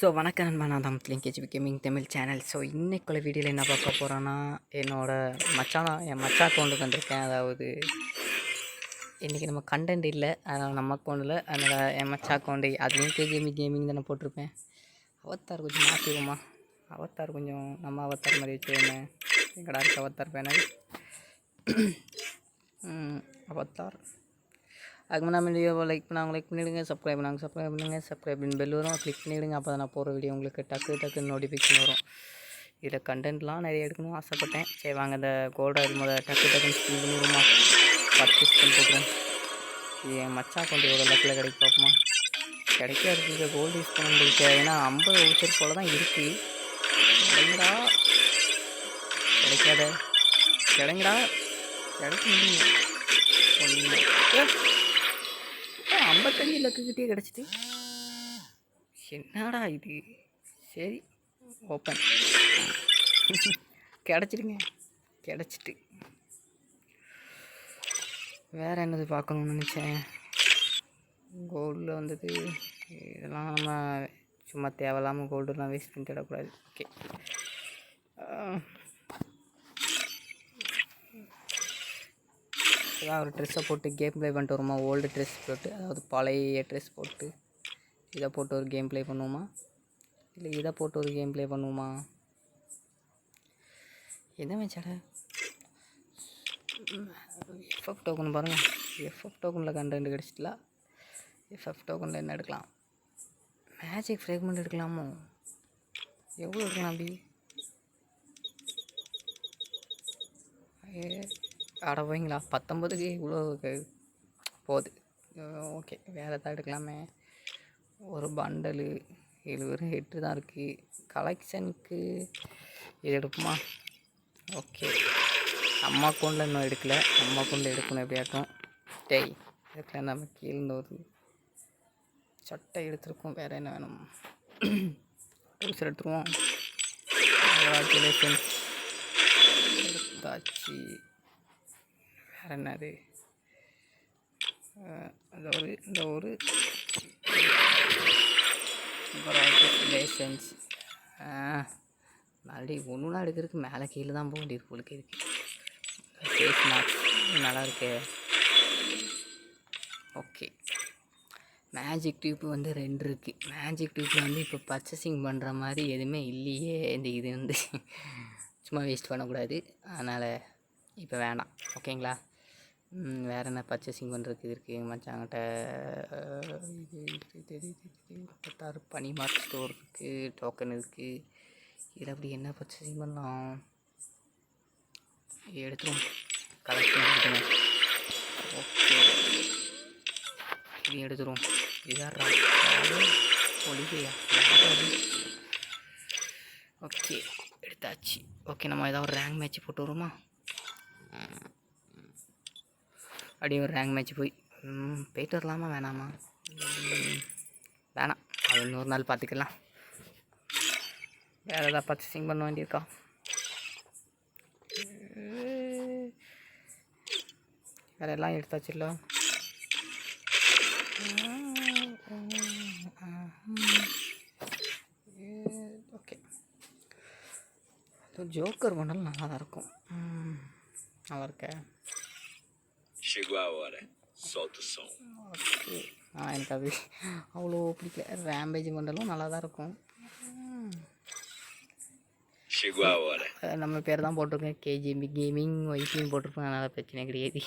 So வணக்கம் நண்பா. நான் தான் KGP gaming Tamil channel so இன்றைக்குள்ள வீடியோவில் என்ன பார்க்க போகிறோன்னா என்னோட மச்சான் என் மச்சா அக்கௌண்ட்டுக்கு வந்திருக்கேன். அதாவது இன்றைக்கி நம்ம கண்டென்ட் இல்லை. அதனால் நம்ம அக்கௌண்ட்டில் அதனால் என் மச்சா அக்கௌண்ட்டு அதுலேயும் கேஜிபி கேமிங் தானே போட்டிருப்பேன். அவத்தார் கொஞ்சம் மாற்றிடுவோமா அவத்தார் கொஞ்சம் நம்ம அவத்தார் மாதிரி வச்சுருந்தேன் எங்கடா இருக்க அவத்தார் பேனல்? அவத்தார் அதுக்கு முன்னாடி வீடியோவை லைக் பண்ணாங்க லைக் பண்ணிவிடுங்க சப்ஸ்கிரைப் பண்ணாங்க. சப்ஸ்கிரைப் பண்ணுங்கள் சப்ஸ்கிரைப் பெல் வரும். கிளிக் பண்ணிவிடுங்க அப்போ நான் போகிற வீடியோ உங்களுக்கு டக்கு டக்குன்னு நோட்டிஃபிகேஷன் வரும். இதில் கண்டென்ட்லாம் நிறைய எடுக்கணும்னு ஆசைப்பட்டேன். சரி வாங்க இந்த கோல்டு ஆயில் முதல்ல டக்கு டக்குன்னு ஸ்பின் பண்ணிவிடுமா பத்து ஸ்பின் போட்டுருவோம் இது என் மச்சா கொஞ்சம் ஒரு லக்கில் கிடைக்க பார்ப்போமா கிடைக்காது கோல்டு யூஸ் பண்ண முடியாது ஏன்னா ஐம்பது வவுச்சர் போல் தான் இருக்குது கிடைங்கடா கிடைக்காத? கிடைங்கடா கிடைக்க முடியும் ஒன்று ஐம்பத்தஞ்சு லக்குக்கிட்டே கிடச்சிட்டு என்னடா இது? சரி ஓப்பன் கிடச்சிடுங்க. கிடச்சிட்டு. வேறு என்னது பார்க்கணும்னு நினச்சேன். கோல்டில் வந்தது. இதெல்லாம் நம்ம சும்மா தேவையில்லாமல் கோல்டுலாம் வேஸ்ட் பண்ணிட்டு விடக்கூடாது. ஓகே ஏதாவது ஒரு ட்ரெஸ்ஸை போட்டு கேம் ப்ளே பண்ணிட்டு வருமா? ஓல்டு ட்ரெஸ் போட்டு அதாவது பழைய ட்ரெஸ் போட்டு இதை போட்டு ஒரு கேம் ப்ளே பண்ணுவோமா? இல்லை இதை போட்டு ஒரு கேம் ப்ளே பண்ணுவோமா? என்ன வச்சாட எஃப்எஃப் டோக்கன் பாருங்கள் எஃப்எஃப் டோக்கனில் கண்டென்ட் கிடச்சிட்டல? எஃப்எஃப் டோக்கனில் என்ன எடுக்கலாம்? மேஜிக் ஃப்ரேக்மெண்ட் எடுக்கலாமோ? எவ்வளோ எடுக்கலாம் அப்படி? அட போய்ங்களா பத்தொம்பதுக்கு இவ்வளோ க- போகுது ஓகே வேறு எதாவது எடுக்கலாமே. ஒரு பண்டலு இது ஒரு ஹெட்டு தான் இருக்குது கலெக்ஷனுக்கு இது எடுப்போமா? ஓகே. அம்மா அக்கௌண்ட்டில் இன்னும் எடுக்கலை. அம்மா அக்கௌண்ட்டில் எடுக்கணும் எப்படியாட்டும். டேய் எடுக்கல நம்ம கீழே ஒரு சட்டை எடுத்துருக்கோம். வேறு என்ன வேணும்? ட்ரௌசர் எடுத்துருவோம். எடுத்தாச்சு. வேறு என்னது அஹ் இந்த ஒரு இந்த ஒரு லைசன்ஸ் மறுபடி ஒன்று ஒன்றா எடுக்கிறதுக்கு மேலே கீழே தான் போக வேண்டியது போலுக்கு இருக்கு. ஃபேஸ் மார்க்ஸ் நல்லா இருக்கு. ஓகே மேஜிக் டியூப் வந்து ரெண்டு இருக்குது மேஜிக் டியூப்பில் வந்து இப்போ பர்ச்சேசிங் பண்ணுற மாதிரி எதுவுமே இல்லையே. இந்த இது வந்து சும்மா வேஸ்ட் பண்ணக்கூடாது. அதனால் இப்போ வேணாம். ஓகேங்களா வேறு என்ன பர்ச்சேசிங் பண்ணுறதுக்கு இது இருக்குது எங்கள் மச்சாங்கிட்ட இது முப்பத்தாறு பனி மார்க் ஸ்டோர் இருக்குது டோக்கன் இருக்குது இதில் அப்படி என்ன பர்ச்சேசிங் பண்ணலாம்? எடுத்துரும் கலெக்ஷன் எடுத்துருங்க ஓகே இது எடுத்துரும் இதாரா ஒளிகையா ஓகே எடுத்தாச்சு. ஓகே நம்ம ஏதாவது ஒரு ரேங்க் மேட்ச் போட்டு வருமா அப்படியே ஒரு ரேங்க் மேட்ச் போய். ம், போயிட்டு வரலாமா? வேணாமா? வேணாம். அது இன்னொரு நாள் பார்த்துக்கலாம் வேறு ஏதாவது பர்ச்சேசிங் பண்ண வேண்டியிருக்கா? வேறு எல்லாம் எடுத்தாச்சுல்ல ஓகே. ஜோக்கர் பண்ணாலும் நல்லா தான் இருக்கும் நல்லா இருக்கேன் Chegou a hora. Solta o som. Okay ஆ எனக்கு அது அவ்வளோ பிடிக்கல. ரேம்பேஜ் பண்ணலும் நல்லா தான் இருக்கும். Chegou a hora. நம்ம பேர் தான் போட்டிருக்கேன் கேஜிபி கேமிங் ஒய்ஃபின்னு போட்டிருப்பேன் அதனால் பிரச்சனை கிடையாது.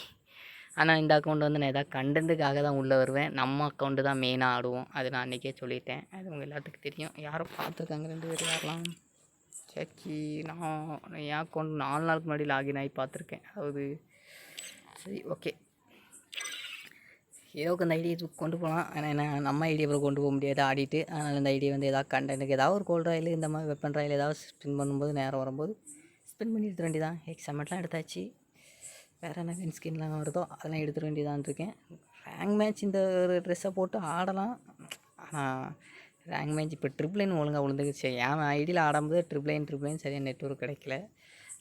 ஆனால் இந்த அக்கௌண்ட் வந்து நான் எதாவது கண்டென்ட்டுக்காக தான் உள்ளே வருவேன். நம்ம அக்கௌண்ட்டு தான் மெயினாக ஆடுவோம். அது நான் அன்றைக்கே சொல்லிட்டேன். அது உங்கள் எல்லாத்துக்கும் தெரியும். யாரும் பார்த்துருக்காங்க ரெண்டு பேர் யாரெல்லாம்? சச்சி நான் என் அக்கௌண்ட் நாலு நாளுக்கு முன்னாடி லாகின் ஆகி பார்த்துருக்கேன். அதாவது சரி ஓகே ஏதோ அந்த ஐடியா கொண்டு போகலாம் ஆனால் என்ன நம்ம ஐடியா அப்புறம் கொண்டு போக முடியாது. ஆடிட்டு அதனால் இந்த ஐடியா வந்து ஏதாவது கண்டென்ட்டுக்கு ஏதாவது ஒரு கோல்ட் ராயில் இந்த மாதிரி வெப்பன் ராயில் ஏதாவது ஸ்பின் பண்ணும்போது நேரம் வரும்போது ஸ்பின் பண்ணி எடுத்துட வேண்டியதான் எக்ஸாமெண்ட்லாம் எடுத்தாச்சு. வேறு என்ன வின் ஸ்கின்லாம் வருதோ அதெல்லாம் எடுத்துட வேண்டியதான் இருக்கேன். ரேங்க் மேட்ச் இந்த ஒரு ட்ரெஸ்ஸை போட்டு ஆடலாம். ஆனால் ரேங்க் மேட்ச் இப்போ ட்ரிப்ளைன் ஒழுங்காக விழுந்துருச்சு என் ஐடியில் ஆடும்போது ட்ரிப்ளைன் ட்ரிப்ளைன் சரியாக நெட்ஒர்க் கிடைக்கல.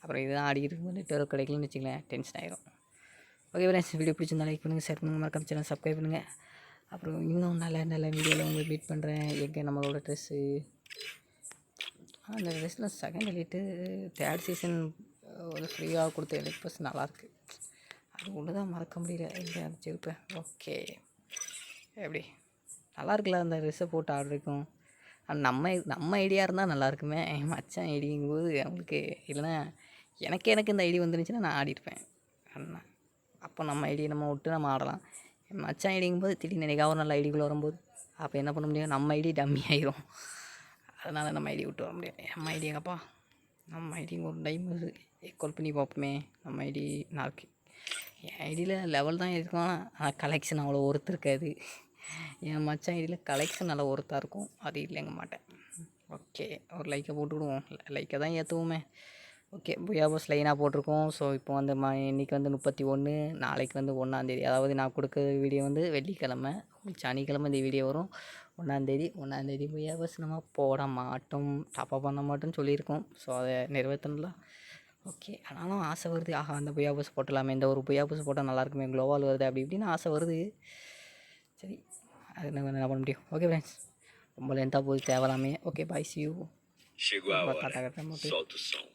அப்புறம் இதுதான் ஆடிக்கிட்டு இருக்கும்போது நெட்ஒர்க் கிடைக்கலன்னு வச்சுக்கலேன். டென்ஷன் ஆகிடும் ஓகே ஃப்ரெண்ட்ஸ் வீடியோ பிடிச்சிருந்தா லைக் பண்ணுங்கள் ஷேர் பண்ணுங்கள் மறக்காம சேனல் சப்ஸ்கிரைப் பண்ணுங்கள் அப்புறம் இன்னும் நல்ல நல்ல வீடியோவில் உங்களை மீட் பண்ணுறேன் எங்கே நம்மளோட ட்ரெஸ்ஸு அந்த ட்ரெஸ்ஸில் செகண்ட் எலிட்டு தேர்ட் சீசன் ஒரு ஃப்ரீயாக கொடுத்த எலிட் பஸ் நல்லாயிருக்கு அது ஒன்று தான் மறக்க முடியல. எங்கே அந்த செருப்பேன் ஓகே எப்படி? நல்லா இருக்குல்ல அந்த ட்ரெஸ்ஸை போட்டு ஆர்டருக்கும் ஆனால் நம்ம நம்ம ஐடியா இருந்தால் நல்லாயிருக்குமே என் மச்சான் ஐடிங்கும்போது அவங்களுக்கு இல்லைன்னா எனக்கு எனக்கு இந்த ஐடி வந்துருந்துச்சுன்னா நான் ஆடிருப்பேன். அண்ணா. அப்போ நம்ம ஐடியை நம்ம விட்டு நம்ம ஆடலாம். என் மச்சான் ஐடிங்கும்போது திடீர்னு எனக்காக ஒரு நல்ல ஐடிக்குள்ளே வரும்போது அப்போ என்ன பண்ண முடியும்? நம்ம ஐடி டம்மி ஆயிரும். அதனால் நம்ம ஐடி விட்டு வர முடியாது. நம்ம ஐடி நம்ம ஐடிங்க ஒரு டைம் கால் பண்ணி பார்ப்போமே. நம்ம ஐடி நாக்கு என் ஐடியில் லெவல் தான் இருக்கும். ஆனால் கலெக்ஷன் அவ்வளோ ஒருத்தர் இருக்காது. என் மச்சான் ஐடியில் கலெக்ஷன் நல்லா ஒருத்தாக இருக்கும். அது இல்லைங்க மாட்டேன். ஓகே ஒரு லைக்கை போட்டுவிடுவோம். லைக்கை தான் ஏற்றுவோமே ஓகே. புயா பஸ் லைனாக போட்டிருக்கோம். ஸோ இப்போ வந்து ம இன்றைக்கி வந்து முப்பத்தி ஒன்று நாளைக்கு வந்து ஒன்றாந்தேதி அதாவது நான் கொடுக்குற வீடியோ வந்து வெள்ளிக்கிழமை. உங்களுக்கு சனிக்கிழமை இந்த வீடியோ வரும். ஒன்றாந்தேதி ஒன்றாந்தேதி புயா பஸ் நம்ம போட மாட்டோம். டாப்அப் பண்ண மாட்டோம்னு சொல்லியிருக்கோம். ஸோ அதை நிறைவேற்றணும்ல. ஓகே. ஆனாலும் ஆசை வருது. ஆஹா அந்த புயா பஸ் போட்டலாமே. இந்த ஒரு புயா பஸ் போட்டால் நல்லா இருக்குமே. க்ளோவால் வருது அப்படி இப்படின்னு ஆசை வருது. சரி. அது என்ன என்ன பண்ண முடியும்? ஓகே ஃப்ரெண்ட்ஸ் ரொம்ப லென்த்தாக போகுது தேவலாமே. Okay bye see you Chegou a